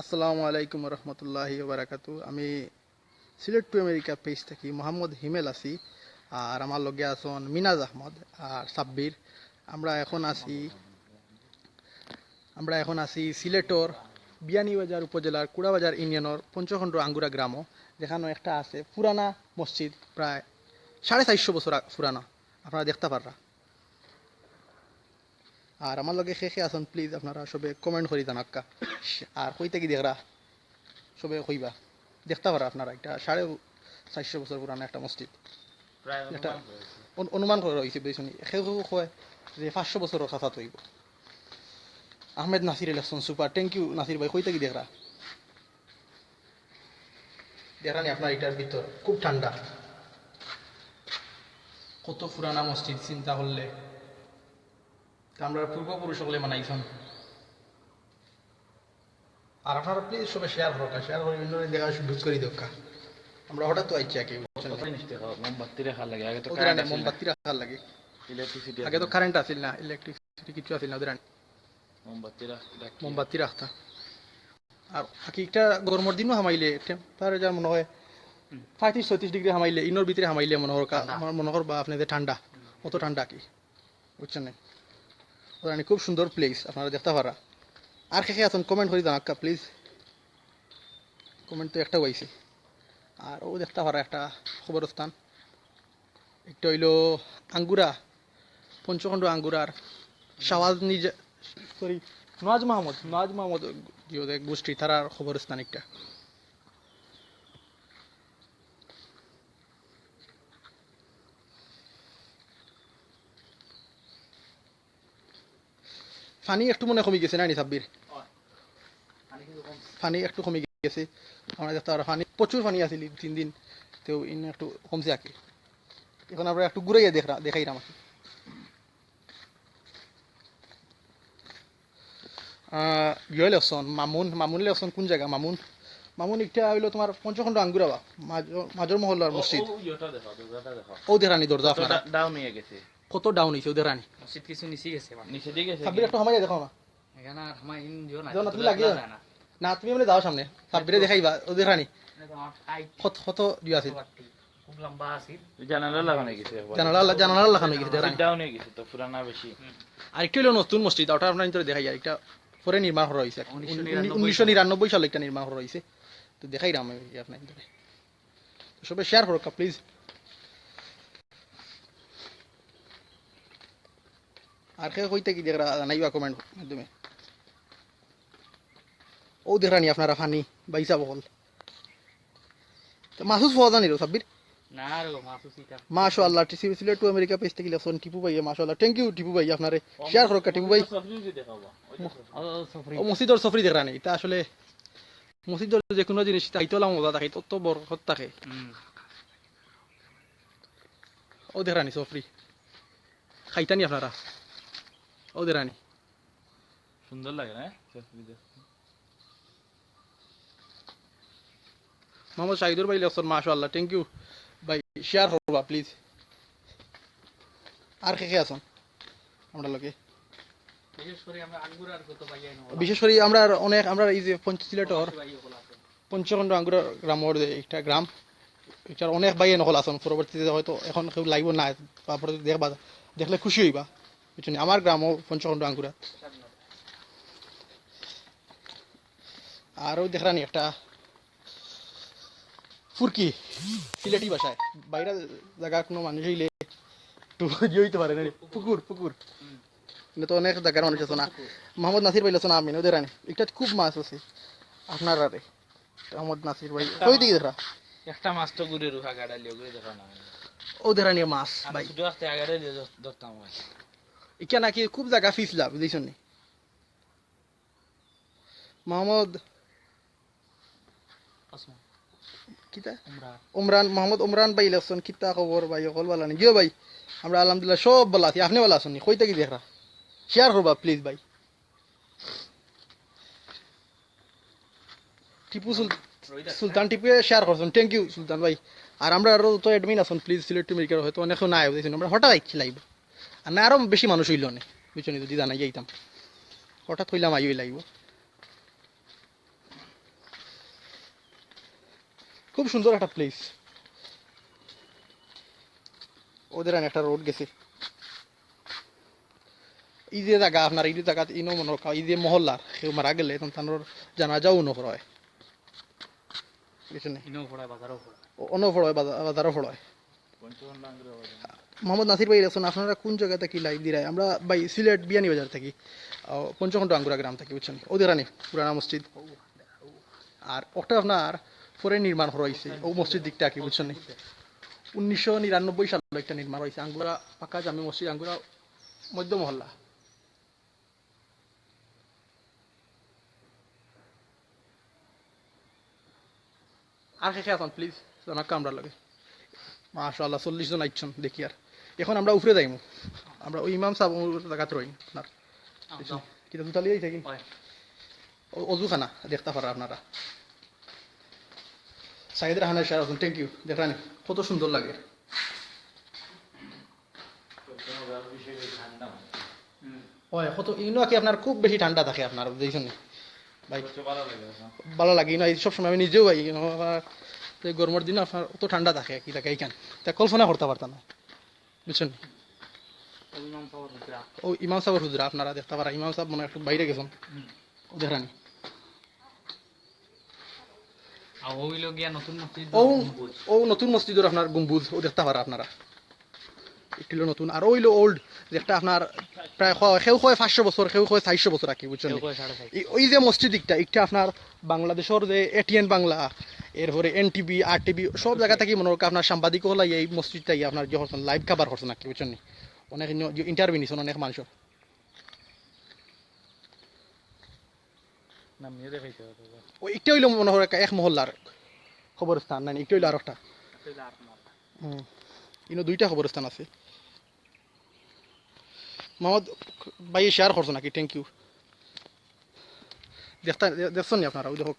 আসসালামু আলাইকুম রহমতুল্লাহি বারাকাতু আমি সিলেট টু আমেরিকা পেজ থেকে মোহাম্মদ হিমেল আছি, আর আমার লগে আছেন মিনাজ আহমদ আর সাব্বির। আমরা এখন আছি, আমরা এখন আছি সিলেটর বিয়ানীবাজার উপজেলার কুড়াবাজার ইউনিয়নের পঞ্চখণ্ড আঙ্গুরা গ্রাম, যেখানে একটা আছে পুরানা মসজিদ, প্রায় সাড়ে চারশো বছর পুরানা। আপনারা দেখতে পাররা। আর আমার লগে শেষে আছেন প্লিজ আপনারা সবে কমেন্ট করি জানাক্কা আর কইতে কি দেখরা? সবে কইবা। দেখতে পারা আপনারা একটা সাড়ে চারশো বছর পুরানো একটা মসজিদ। এটা অনুমান করে রয়েছে বেশি সেও কয় যে পাঁচশো বছরের কথা তৈব Ahmed Nasir election super thank you Nasir ভাই কইতে কি দেখরা? দেখরানি আপনার এটার ভিতর খুব ঠান্ডা। কত পুরানা মসজিদ চিন্তা করলে। আমরা পূর্বপুরুষ সকলে মানাইছন। আর আপনারা প্লিজ সবাই শেয়ার করো শেয়ার করে অন্য দেখা সুযোগ করে দোকা। আমরা হঠাৎ তো আইছি আগে মোমবাতি রাখা লাগে আগে তো মোমবাতি রাখার লাগে। ইলেকট্রিসিটি আগে তো কারেন্ট আছিল না ইলেকট্রিসিটি কিছু আছিল না ওদের মোমবাতি রাখ- মোমবাতি রাখতা আর বাকি একটা গরমের দিনও হামাইলে টেম্পারেচার মনে হয় পঁয়ত্রিশ ছত্রিশ ডিগ্রি হামাইলে ইনোর ভিতরে হামাইলে মনে আমার মনে কর বা আপনাদের ঠান্ডা অত ঠান্ডা কি? বুঝছেন না ওদের খুব সুন্দর প্লেস আপনারা দেখতে পারা। আর কে কে আছেন কমেন্ট করে জানাক্কা প্লিজ কমেন্ট তো একটা হয়েছে আর ও দেখতে পারা একটা খবরস্থান একটা হইল আঙ্গুরা, পঞ্চখণ্ড আঙ্গুরার শাওয়াজ নিজে সরি নওয়াজ মাহমুদ নওয়াজ মাহমুদ গোষ্ঠী, তারার খবরস্থান একটা। ফানি একটু মনে কমে গেছে না নি সাব্বির? ফানি একটু কমে গেছে। আমরা দেখতে পারো ফানি প্রচুর ফানি আছিল তিন দিন। তো ইন একটু কমছে আর কি। এখন আমরা একটু ঘুরাইয়া দেখরা দেখাইলাম আর কি। ইয়ে লেকশন মামুন মামুন লেকশন কোন জায়গা? মামুন? মামুন একটা হইল তোমার পঞ্চখণ্ড আঙ্গুরাবা মাজ- মাজর মহল্লার মসজিদ। ও, দেখো, দেখো। দেরানি দরজা আপনারা। কতটা হয়ে গেছে। কত ডাউন হয়েছে ও দেরানি মসজিদ কিছু নিচে গেছে মানে নিচে দিকে গেছে সাব্বির? একটু হামাইয়া দেখো না। এখানে আর ইন দিও না না, তুমি লাগিও। না। না তুমি মানে যাও সামনে। সাব্বিরে দেখাইবা ও দেরানি এটা তো আমার টাইট কত কত ইয়ে আছে খুব লম্বা আছে জানালা লাগানো গেছে একবার। জানালা জানালা লাগানো গেছে হয়ে তো, পুরানা বেশি। আর একটা হইল নতুন মসজিদ ওটা আপনার ভিতরে দেখাই আর একটা পরে নির্মাণ করা হয়েছে। 1999 উনিশশো নিরানব্বই সালে একটা নির্মাণ করা হয়েছে। তো দেখাই রাম আপনার ভিতরে তো সবাই শেয়ার করো প্লিজ আর কে কইতে কি দেখরা জানাইবা কমেন্ট মাধ্যমে? ও দেখরানি আপনারা ফানি বাইসা বহল। তো মাসুস ফওয়া জানি সাব্বির মাশাআল্লাহ সিলেট টু আমেরিকা পেজ থেকে লেসন টিপু ভাই মাশাআল্লাহ। থ্যাংক ইউ টিপু ভাই আপনারে। শেয়ার করো টিপু ভাই। ও সফরি। মসজিদর সফরি দেখা নেই তা আসলে মসজিদর যে কোনো জিনিস তাইতলা মজা থাকে তত বরকত থাকে। ও সফরি। খাইতানি আপনারা। ও দেখানি সুন্দর লাগে না? মোহাম্মদ শাহিদুর ভাই মাশাআল্লাহ থ্যাংক ইউ ভাই শেয়ার করবা প্লিজ আর কে কে আছেন আমরা লোকে বিশেষ করে আমরা অনেক আমরা এই যে পঞ্চ সিলেটর পঞ্চখণ্ড আঙ্গুর গ্রামর যে একটা গ্রাম এটার অনেক বাইয়ে নকল আছেন পরবর্তীতে হয়তো এখন কেউ লাগব না তারপরে দেখবা দেখলে খুশি হইবা বুঝছেন আমার গ্রামও পঞ্চখণ্ড আঙ্গুরা আরও দেখরানি একটা ফুরকি সিলেটি ভাষায় বাইরে জায়গার কোনো মানুষ হইলে হইতে পারে না পুকুর পুকুর কিন্তু তো অনেক জায়গার মানুষ আছে না মোহাম্মদ নাসির ভাই না আমি ওদের আনি এটা খুব মাছ আছে আপনার আরে মোহাম্মদ নাসির ভাই কই দিকে দেখা একটা মাছ তো ঘুরে রুহা গাড়া লিও ঘুরে দেখা না ওদের আনি মাছ ভাই ধরতাম ভাই ইকা নাকি খুব জায়গা ফিসলা বুঝেছেন নি? মোহাম্মদ ওসমান কিতা? উমরান। মোহাম্মদ উমরান ভাই ইলেকশন কিতা খবর ভাই অকল বলা নি। জিও ভাই আমরা আলহামদুলিল্লাহ সব বলা আছি। আপনি বলা আসুন কইতে কি দেখা শেয়ার করবা প্লিজ ভাই। টিপু সুলতান সুলতান টিপে শেয়ার করছেন। থ্যাংক ইউ সুলতান ভাই। আর আমরা আরও তো অ্যাডমিন আছেন প্লিজ সিলেক্ট হয়তো অনেক না? বুঝেছেন আমরা হঠাৎ আইছি লাইব আর না আরও বেশি মানুষ হইল না। বুঝছেন যদি জানাই যাইতাম। হঠাৎ হইলাম আইই লাগবে। খুব সুন্দর একটা প্লেস ওদের একটা রোড গেছে। এই যে জায়গা আপনার এই যে জায়গা ইনো মনে রাখা এই যে মহল্লার কেউ মারা গেলে তখন তানোর জানাজাও নকর হয়। বুঝছেন ফল হয় বাজার- বাজারও ফল হয় মোহাম্মদ নাসির ভাই আছেন আপনারা কোন জায়গা থেকে লাইভ দিরাই আমরা ভাই সিলেট বিয়ানি বাজার থাকি পঞ্চখণ্ড আঙ্গুরা গ্রাম থাকি, বুঝছেন? ওদের রানি পুরানা মসজিদ। আর ওটা আপনার পরে নির্মাণ হয়েছে, ও মসজিদ দিকটা কি, বুঝছেন? উনিশশো নিরানব্বই সালে একটা নির্মাণ হয়েছে, আঙ্গুরা পাকা জামে মসজিদ, আঙ্গুরা মধ্য মহল্লা। আর শেষে আসুন প্লিজ আমরা লাগে। মাশাআল্লাহ, চল্লিশ জন আইছন, দেখি আর। এখন আমরা উপরে যাইমু। আমরা ওই ইমাম সাহেব জায়গাত রই। আপনার কিতা দুতালি যাই থাকি অজুখানা। দেখতে পারা আপনারা। সাইদের হানা সাহেব আছেন। থ্যাংক ইউ দেখানি কত সুন্দর লাগে। হয় কত ইনো কি আপনার খুব বেশি ঠান্ডা থাকে আপনার দেখছেন ভাই ভালো লাগে না। সবসময় আমি নিজেও ভাই গরমের দিনে আপনার অত ঠান্ডা থাকে কি থাকে এইখান। তা কল্পনা করতে পারতাম না। বুঝছেন? ও ইমাম সাহেবের হুজরা আপনারা দেখতে পারা ইমাম সাহেব মানে একটু বাইরে গেছেন। ও দেখানি নতুন ও ও নতুন মসজিদের আপনার গম্বুজ ও দেখতে পারা আপনারা। একটি নতুন। আর ওইলো ওল্ড যেটা আপনার প্রায় সেও পাঁচশো বছর সেও চারশো বছর আর কি বুঝছেন ওই যে মসজিদ একটা আপনার বাংলাদেশের যে এটিএন বাংলা এরপরে এন টিভি আর টিভি সব জায়গা থেকে মনে করেন আপনার সাংবাদিক হলাই এই মসজিদটাই আপনার যে হচ্ছেন লাইভ কাবার করছেন আর কি বুঝছেন নি? অনেক ইন্টারভিউ নিছেন অনেক মানুষের। না ও একটা হইল মনে হয় এক মহল্লার খবরস্থান নাই একটা হইল আর একটা ইনো দুইটা খবরস্থান আছে। মোহাম্মদ ভাই শেয়ার করছ নাকি থ্যাংক ইউ দেখতা দেখছেন নি আপনারা? ওই দেখো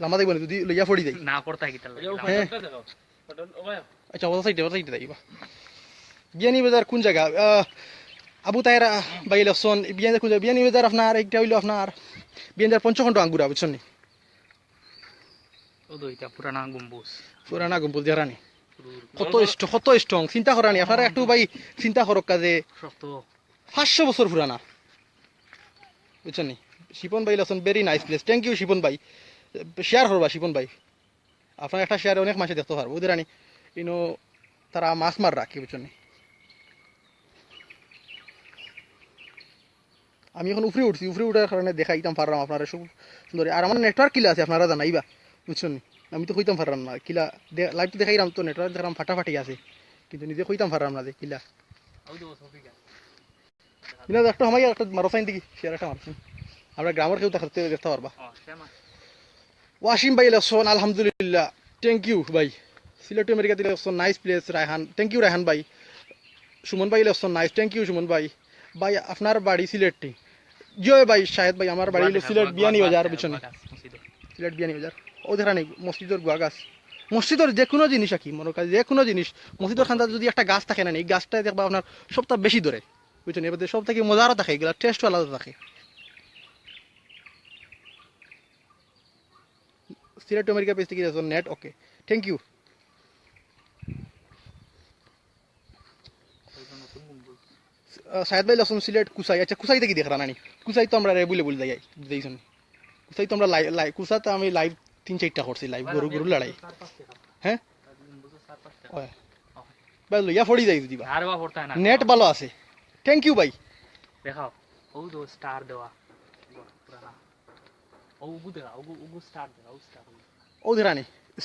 লাম্বা দেখবেন যদি লইয়া পড়ি যাই না পড়তা কি তাহলে? হ্যাঁ। আচ্ছা ওটা সাইডে ওটা সাইডে যাইবা বিয়ানি বাজার কোন জায়গা? আবু তাইরা বাই লসন বিয়ানি কোন বিয়ানি বাজার আপনার একটা হইল আপনার বিয়ানি বাজার পঞ্চখণ্ড আঙ্গুরা বুঝছেন নি? পুরানা গম্বুজ। পুরানা গম্বুজ দেখানি কত স্ট্রং কত স্ট্রং চিন্তা করানি আপনারা একটু ভাই চিন্তা করক কাজে। পাঁচশো বছর পুরানা। বুঝছেন নি? শিপন ভাই লসন very nice place thank you Shipon ভাই শেয়ার করবা, শিপন ভাই? আপনার একটা শেয়ারে অনেক মাসে দেখতে পারব ওদের আনি তারা মাছ মার রাখি বুঝছেন? আমি এখন উপরে উঠছি, উপরে উঠার কারণে দেখাইতাম পারলাম আপনারা সব সুন্দর। আর আমার নেটওয়ার্ক কিলা আছে আপনারা জানাইবা, বুঝছেন? আমি তো কইতাম পারলাম না, কিলা লাইভ তো দেখাইলাম তো নেটওয়ার্ক দেখলাম ফাটাফাটি আছে, কিন্তু নিজে কইতাম পারলাম না যে কিলা। একটা আমাকে একটা মারো সাইন দেখি শেয়ার একটা মারছেন আমরা গ্রামের কেউ দেখাতে দেখতে পারবা। ওয়াসিম ভাই ইলেকশন আলহামদুলিল্লাহ থ্যাংক ইউ ভাই Sylhet America election nice place Raihan thank you Raihan ভাই সুমন ভাই election nice thank you Sumon ভাই ভাই আপনার বাড়ি সিলেটটি জয় ভাই শাহেদ ভাই আমার বাড়ি হলো সিলেট বিয়ানি বাজার বুঝছেন সিলেট বিয়ানি বাজার ও দেখা নেই মসজিদের গুয়া গাছ মসজিদের যে কোনো জিনিস আর কি মনে করেন যে কোনো জিনিস মসজিদের খান্দার যদি একটা গাছ থাকে না এই গাছটা দেখবা আপনার সবটা বেশি ধরে বুঝছেন এবার সব থেকে মজারও থাকে এগুলা টেস্টও আলাদা থাকে সিলেট আমেরিকা পেজ থেকে net okay thank you Shahed ভাই লসন সিলেট কুসাই আচ্ছা কুসাই থেকে দেখরা নানি কুসাই তো আমরা রেবুলে বলে যাই দেখছেন কুসাই তো আমরা লাইভ কুসা তো আমি লাইভ তিন চারটা করছি লাইভ গরু গরু লড়াই হ্যাঁ ওই। ভাই লইয়া ফড়ি যাই দিবা আর বা পড়তা না নেট ভালো আছে থ্যাংক ইউ ভাই দেখাও ও তো স্টার দেওয়া পুরানা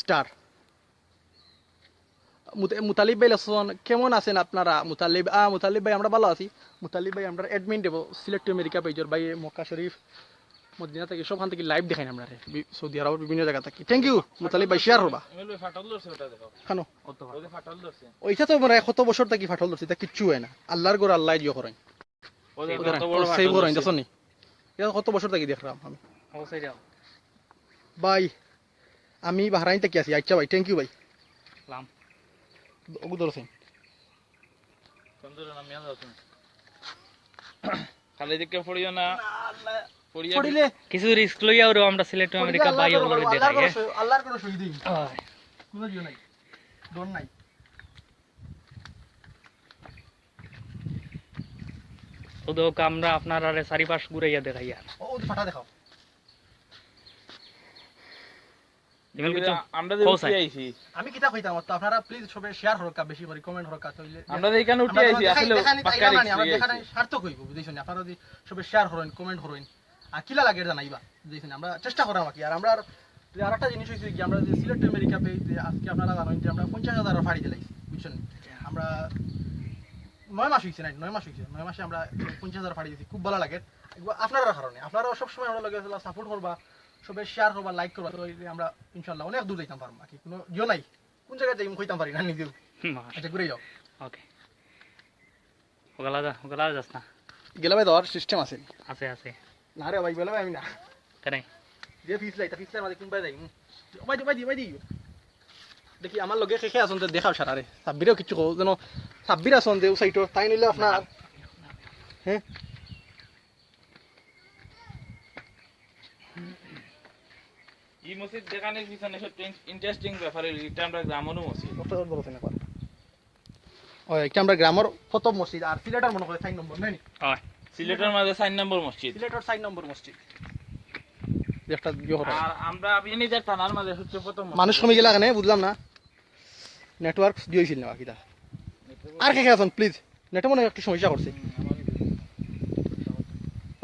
স্টার মুতালিব ভাই লসন কেমন আছেন আপনারা? মুতালিব আ মুতালিব ভাই আমরা ভালো আছি। মুতালিব ভাই আমরা অ্যাডমিন দেবো। সিলেক্ট আমেরিকা পেজর ভাই মক্কা শরীফ মদিনা থেকে সবখান থেকে লাইভ দেখাই আমরা সৌদি আরবের বিভিন্ন জায়গা থেকে। থ্যাংক ইউ মুতালিব ভাই শেয়ার ধরছে ওইটা তো মনে কত বছর থেকে ফাটল ধরছে তা কিচ্ছু হয় না। আল্লাহর গোর আল্লাহ দিও করেন। সেই কত বড় সেই ফাটল বড় ধরছে। দেখছেন নি? এটা কত বছর থেকে দেখলাম আমি। ভাই আমি বাহরাইন থেকে আছি আচ্ছা ভাই থ্যাংক ইউ ভাই লাম ওগু ধরছেন সুন্দর না মিয়া যাও তুমি খালি দিকে পড়িও না পড়িলে কিছু রিস্ক লইয়া ওরও আমরা সিলেট আমেরিকা বাই ওগুলো দেখাই আল্লাহর কোনো শহীদ হয় কোনো জিও নাই ডর নাই শুধু আমরা আপনার চারিপাশ ঘুরাইয়া দেখাইয়া ও ও ফাটা দেখাও জিমেল কিছু আমরা যে উঠে আইছি। আমি কিতা কইতাম তো আপনারা প্লিজ সবে শেয়ার হরকা বেশি করে কমেন্ট হরকা তইলে আমরা যে এখানে উঠে আইছি আসলে পাক্কা আমরা রিস্ক সার্থক হইব বুঝছেন আপনারা যদি সবে শেয়ার হরেন কমেন্ট হরেন আর কিলা লাগে জানাইবা বুঝছেন আমরা চেষ্টা করাম কি। আর আমরা আর যে জিনিস হইছে কি আমরা যে সিলেট আমেরিকা পে আজকে আপনারা জানেন যে আমরা পঞ্চাশ হাজার ফাড়ি দিলাইছি বুঝছেন আমরা নয় মাস নয় মাস নয় মাসে আমরা পঞ্চাশ হাজার ফাড়ি দিয়েছি খুব ভালো লাগে। আপনারা কারণে আপনারা সবসময় আমরা লগে সাপোর্ট করবা। সবে শেয়ার করবা লাইক করবা। তো যে আমরা ইনশাল্লাহ অনেক দূর যাইতাম পারব। বাকি কোনো ইয়ে নাই। কোন জায়গায় যাই কইতাম পারি না নিজেও। আচ্ছা ঘুরে যাও। ওকে। ওগুলা যা ওগুলা যাস না। গেলে ভাই দেওয়ার সিস্টেম আছে। আছে আছে। না রে ভাই গেলে ভাই আমি না। কেন? যে ফিস লাই তা ফিস লাই মাঝে কোনবাই যাই। ভাই দি ভাই দি ভাই দি। দেখি আমার লগে শেষে আসন তো দেখাও সারা রে। সাব্বিরেও কিছু কো যেন সাব্বির আসন দেও সাইটো তাই নিলে আপনার হ্যাঁ ই মসজিদ দেখানোর পিছনে সবচেয়ে ইন্টারেস্টিং ব্যাপার এটা আমরা মসজিদ আমরা গ্রামের প্রথম মসজিদ আর সিলেটার মনে করে সাইন নম্বর নাই হয়। সিলেটের মাঝে চার নম্বর মসজিদ সিলেটার সাইন নম্বর মসজিদ একটা আর আমরা বিয়ানীদের থানার মাঝে হচ্ছে প্রথম মসজিদ। মানুষ কমে গেলা কেন বুঝলাম না? নেটওয়ার্ক দিয়েছিল না বাকিটা? আর কে কে আছেন প্লিজ নেটে মনে হয় একটু সমস্যা করছে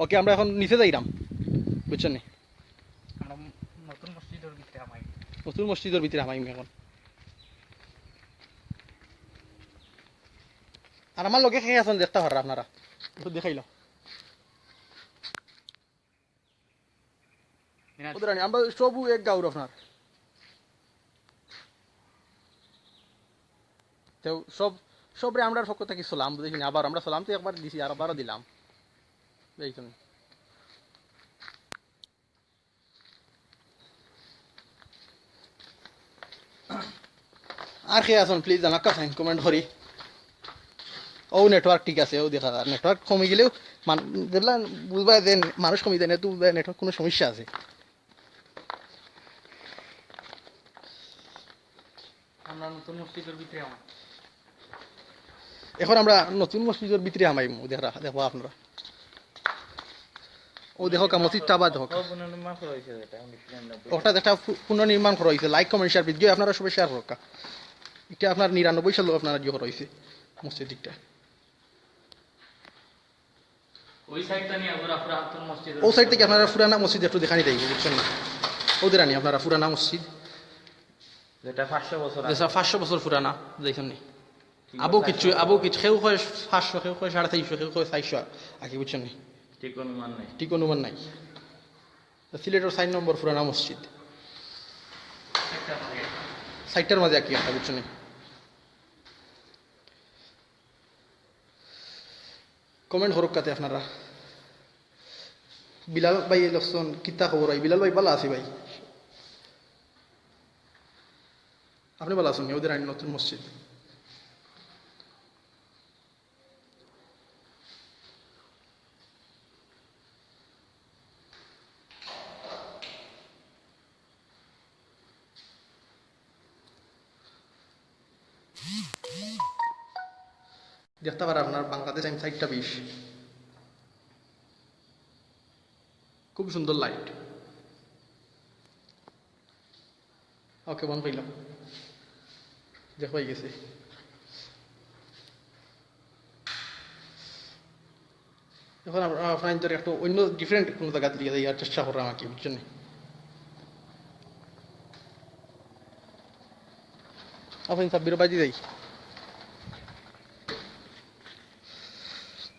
ওকে আমরা এখন নিচে যাইরাম বুঝছেন নি আমরা নতুন মসজিদের ভিতরে নতুন মসজিদের ভিতরে আমাইম এখন। আর আমার লগে খেয়ে আছেন দেখতে পারা আপনারা। দেখাইল আমরা সবু এক গাউর আপনার। তো সব সবরে আমরা পক্ষ থেকে সালাম বুঝেছি আবার আমরা সালাম তো একবার দিছি আর আবারও দিলাম। দেখুন আর খেয়ে আসুন প্লিজ আমাকে ফাইন কমেন্ট করি ও নেটওয়ার্ক ঠিক আছে ও দেখা যায় নেটওয়ার্ক কমে গেলেও মান যেগুলা বুঝবা যে মানুষ কমে যায় না তো নেটওয়ার্ক কোনো সমস্যা আছে। আমাই এখন আমরা নতুন মসজিদের ভিতরে আমাইম ও দেখা দেখো আপনারা। ও দেখো কা মসজিদটা আবার দেখো পুনর্নির্মাণ করা হয়েছে এটা উনিশশো ওটা একটা পুনর্নির্মাণ করা হয়েছে লাইক কমেন্ট শেয়ার ভিডিও আপনারা সবাই শেয়ার করকা এটা আপনার নিরানব্বই সাল আপনারা যে করা হয়েছে মসজিদ দিকটা ওই সাইডটা নিয়ে আমরা পুরা নতুন মসজিদ ও সাইড থেকে আপনারা পুরানা মসজিদ একটু দেখানি দেয় বুঝছেন না? ওদের আনি আপনারা পুরানা মসজিদ। যেটা পাঁচশো বছর আগে। যেসা পাঁচশো বছর পুরানা দেখছেন নি? আবু কিছু আবু কিছু কেউ কয় পাঁচশো কেউ কয় সাড়ে চারশো কেউ কয় চারশো আগে বুঝছেন নি? ঠিক অনুমান নেই। ঠিক নাই। সিলেটের সাইন নম্বর পুরানা মসজিদ? সাইটটার মাঝে একই একটা বুঝছেন নি কমেন্ট হরক কাতে আপনারা। বিলাল ভাই লক্ষণ কিতা খবর ভাই বিলাল ভাই ভালো আছি ভাই? আপনি ভালো আছেন? ওদের আইন, নতুন মসজিদ। দেখতে পারেন আপনার বাংলাদেশ আইন সাইডটা বিশ। খুব সুন্দর লাইট ওকে বন পাইলাম। দেখ পাই গেছে। এখন আপনার একটু অন্য ডিফারেন্ট কোনো জায়গা দিয়ে দেওয়ার চেষ্টা করলাম আর কি বুঝছেন আপনি সাব্বির বাজি যাই ওকে তে আর কে কে আছেন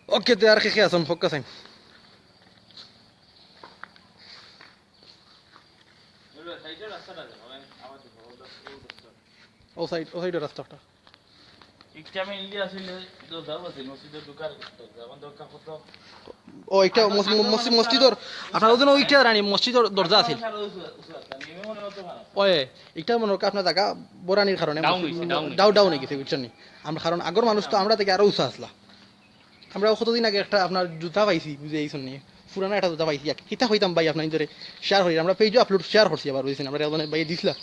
ফক্কা সাইন ওটা সাইডের রাস্তাটা দেখো, আমি আবার দেখো, ওটা- ওটা- ও সাইড ও সাইডের রাস্তাটা একটা আমি ইন্ডিয়া আসলে দরজা আছে মসজিদের ঢুকার দরজা এখন দরকার কত ও একটা মসজিদ মসজিদর আপনার ওজন ওইটা রানি মসজিদর দরজা আছে মনে ওয়ে এটা মনে হয় আপনার জায়গা বোরানির কারণে ডাউ ডাউন হয়ে গেছে বুঝছেন? আমরা কারণ আগর মানুষ তো আমরা থেকে আরও উঁচা আসলা আমরা কতদিন আগে একটা আপনার জুতা পাইছি বুঝে এইসব নিয়ে পুরানা একটা জুতা পাইছি কিতা হইতাম ভাই আপনার ধরে শেয়ার হই আমরা পেজও আপলোড শেয়ার করছি আবার বুঝছেন? আমরা একজনে ভাই দিছিলা।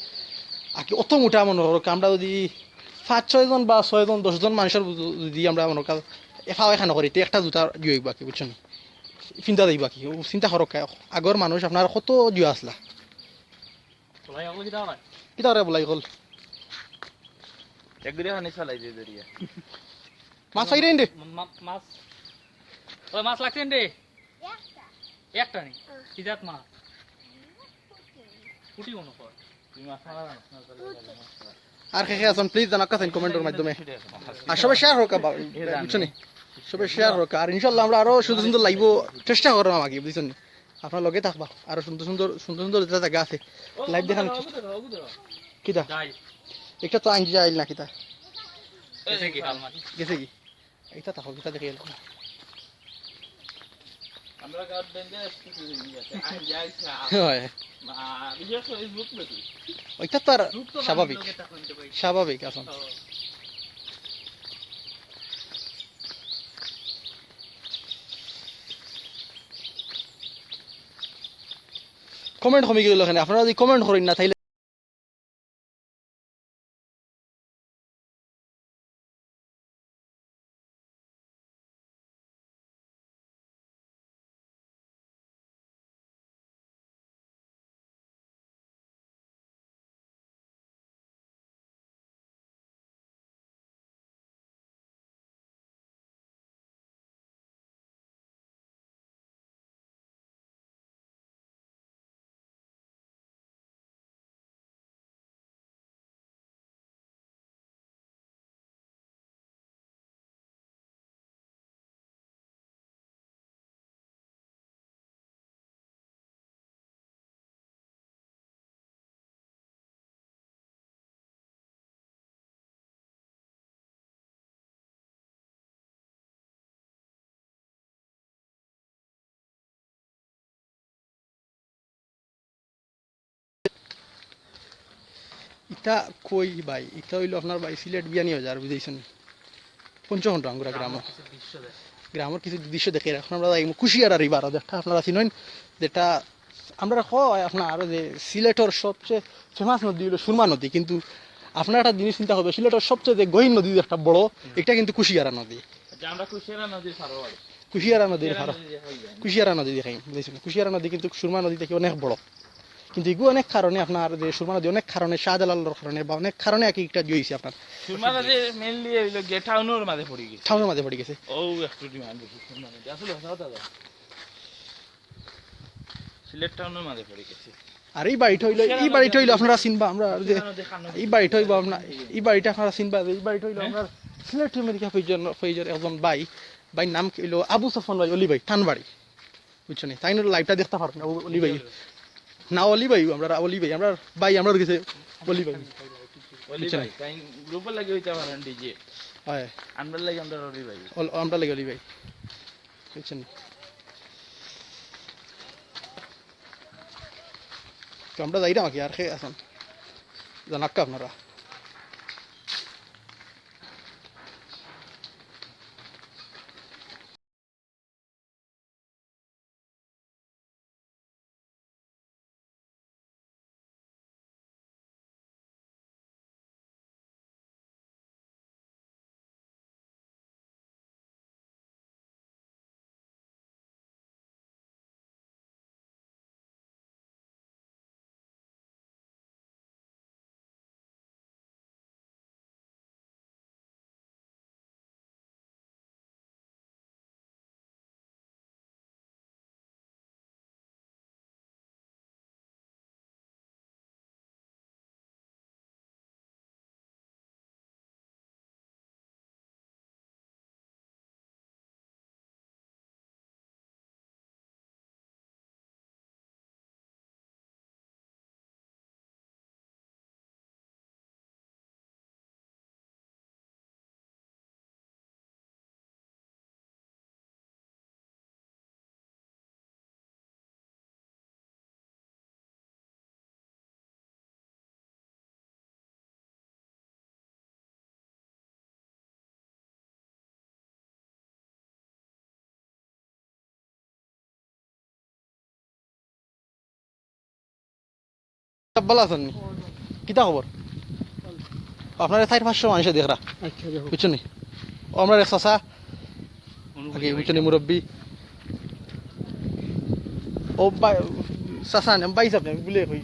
আর কি অত মোটা মনে করো আমরা যদি পাঁচ ছয়জন বা ছয়জন দশজন মানুষের যদি আমরা মনে কাল এফা এখানে করি তে একটা জুতা দিয়ে হইবা কি বুঝছেন? চিন্তা দিবা কি চিন্তা করক আগর মানুষ আপনার কত জিও আসলা কিতা বলাই হল চালাই দিয়ে মাছ পাইরেন দে। মা- মাছ। ওই মাছ লাগছেন রে একটা একটা নেই। কি জাত মাছ? পুটি কোনো কর না। আর কে কে আছেন প্লিজ জানাক কাছেন কমেন্টের মাধ্যমে। আর সবাই শেয়ার হোক। বুঝছেন সবাই শেয়ার হোক আর ইনশাল্লাহ আমরা আরও সুন্দর সুন্দর লাইভ চেষ্টা করব আমাকে বুঝছেন আপনার লগে থাকবা আরও সুন্দর সুন্দর সুন্দর সুন্দর যেটা জায়গা আছে। লাইভ দেখান কিতা একটা তো আইনজি আইল না কিতা কি? গেছে কি? এটা থাকো কিতা দেখে আমরা আই হয়। বিশেষ করে? ওইটা তো আর স্বাভাবিক। স্বাভাবিক আসুন কমেন্ট কমে গেল আপনারা যদি কমেন্ট করেন না তাইলে ইটা কই ভাই? ইটা হইল আপনার ভাই সিলেট বিয়ানি বাজার বুঝাইছেন পঞ্চঘন্টা আমরা গ্রাম। গ্রামের কিছু দৃশ্য দেখে। এখন আমরা কুশিয়ার আর এবার যেটা আপনারা চিনেন যেটা আমরা কয় আপনার আরও যে সিলেটের সবচেয়ে ফেমাস নদী হলো সুরমা নদী। কিন্তু আপনার একটা জিনিস চিন্তা হবে সিলেটের সবচেয়ে যে গহীন নদী একটা বড় এটা কিন্তু কুশিয়ারা নদী। আমরা কুশিয়ারা নদীর দেখা কুশিয়ারা নদী দেখাই বুঝেছেন? কুশিয়ারা নদী কিন্তু সুরমা নদী থেকে অনেক বড়। কিন্তু এগুলো অনেক কারণে আপনার যে সুরমা নদী অনেক কারণে শাহজালালের কারণে বা অনেক কারণে এক একটা দিয়েছে আপনার। সুরমা নদী mainly হইল গিয়ে টাউনের মাঝে পড়ে গেছে। টাউনের মাঝে পড়ে গেছে। ও একটু demand বেশি সুরমা নদী। আসলে কথা কথা সিলেট টাউনের মাঝে পড়ে গেছে। আর এই বাড়িটা হইল এই বাড়িটা হইল আপনারা চিনবা আমরা যে। এই বাড়িটা হইব আপনার এই বাড়িটা আপনারা চিনবা এই বাড়িটা হইল আপনার সিলেট আমেরিকা ফৈজর ফৈজর একজন ভাই। ভাই নাম হইল? আবু সফন ভাই অলি ভাই টানবাড়ি বুঝছ নি তাই লাইভটা দেখতে পারো না অলি ভাই। না অলি ভাই আমরা অলি ভাই আমরা ভাই আমরা গেছে অলি ভাই অলি বুঝছেন? ভাই, তাই গ্রুপের লাগে হইতে পারেন DJ হয়। লাগি আমরা অলি ভাই। অল- আমরা লাগি অলি ভাই বুঝছেন তো আমরা যাইরাম কি আর খেয়ে আসুন জানাক্কা আপনারা। ভালো আছেন কিতা খবর আপনার সাইড পাঁচশো মানুষে দেখরা দেখো বুঝছেন আমরা এক চাষা বুঝছেন মুরব্বী ও চাষা বাইস আপনি বলে হয়ে